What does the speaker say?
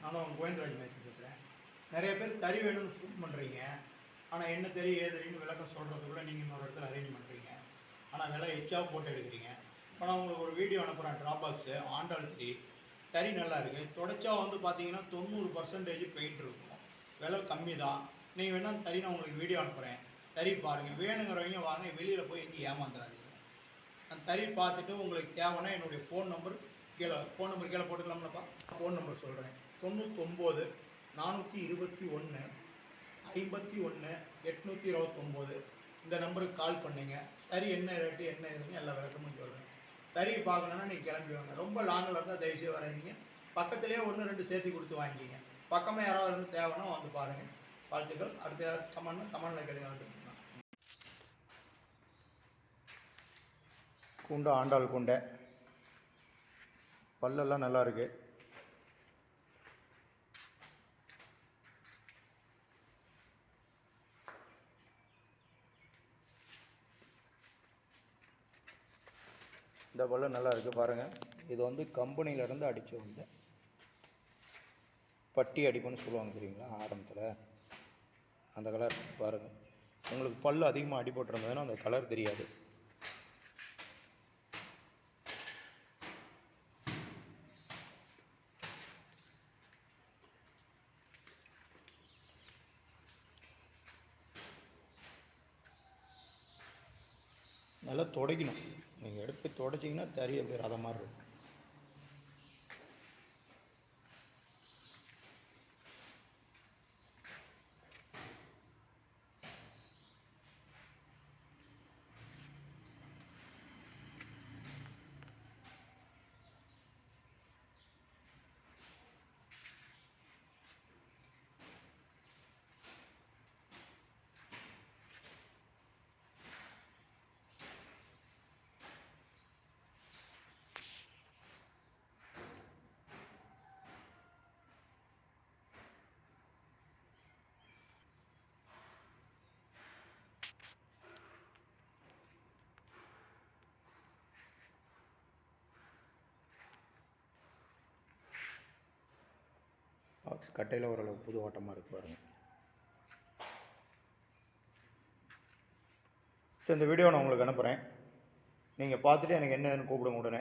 நான் தான் உங்கள் கோவிந்தராஜ் மேஸ்திரி பேசுகிறேன் நிறைய பேர் தறி வேணும்னு ஃபோன் பண்ணுறீங்க ஆனால் என்ன தறி ஏது விளக்கம் சொல்கிறதுக்குள்ளே நீங்கள் இன்னொரு இடத்துல அரேஞ்ச் பண்ணுறீங்க ஆனால் விலை எச்சாக போட்டு எடுக்கிறீங்க. இப்போ நான் உங்களுக்கு ஒரு வீடியோ அனுப்புகிறேன் ட்ராப் பாக்ஸு ஆண்டாள் தறி. தறி நல்லா இருக்குது தொடச்சா வந்து பார்த்தீங்கன்னா தொண்ணூறு பர்சன்டேஜ் பெயிண்ட் இருக்கும். விலை கம்மி தான் நீங்கள் வேணால் தறி நான் உங்களுக்கு வீடியோ அனுப்புகிறேன் தறி பாருங்கள் வேணுங்கிறவங்க வாங்க வெளியில் போய் எங்கேயும் ஏமாந்துடாதீங்க அந்த தறி பார்த்துட்டு உங்களுக்கு தேவைன்னா என்னுடைய ஃபோன் நம்பர் கீழே ஃபோன் நம்பர் கீழே போட்டுக்கலாம்லப்பா. ஃபோன் நம்பர் சொல்கிறேன் தொண்ணூத்தொம்பது நானூற்றி இருபத்தி ஒன்று ஐம்பத்தி ஒன்று எட்நூற்றி இருபத்தொம்போது. இந்த நம்பருக்கு கால் பண்ணுங்க. தறி என்ன ரேட்டு என்ன இதுன்னு எல்லா விளக்கமும் சொல்கிறேன் தறி பார்க்கணுன்னா நீங்கள் கிளம்பி வாங்க. ரொம்ப லாங்கில் இருந்தால் தயவுசெய்து வராதீங்க. பக்கத்துலேயே ஒன்று ரெண்டு சேர்த்து கொடுத்து வாங்கிக்கிங்க. பக்கமாக யாராவது இருந்து தேவைன்னா வந்து பாருங்கள் வாழ்த்துக்கள். அடுத்த கமெண்ட் கமெண்டில் கிடையாது குண்டை ஆண்டாள் குண்டை. பல்லெல்லாம் நல்லாயிருக்கு இந்த பல்லு நல்லா இருக்குது பாருங்கள் இது வந்து கம்பெனியிலேருந்து அடித்து அடிச்சு வந்த பட்டி அடிப்புன்னு சொல்லுவாங்க தெரியுங்களா ஆரம்பத்தில்? அந்த கலர் பாருங்கள் உங்களுக்கு பல் அதிகமாக அடிபட்டிருந்ததுன்னா அந்த கலர் தெரியாது. நல்லா துடைக்கணும். நீங்கள் எடுத்து துடைச்சிங்கன்னா தறி அப்படியே ரத மாதிரி இருக்கும். பாக்ஸ். கட்டையில் ஓரளவு புது ஓட்டமாக இருக்கு பாருங்க. ஸோ இந்த வீடியோ நான் உங்களுக்கு அனுப்புகிறேன் நீங்கள் பார்த்துட்டு எனக்கு என்னன்னு கூப்பிடுங்க உடனே.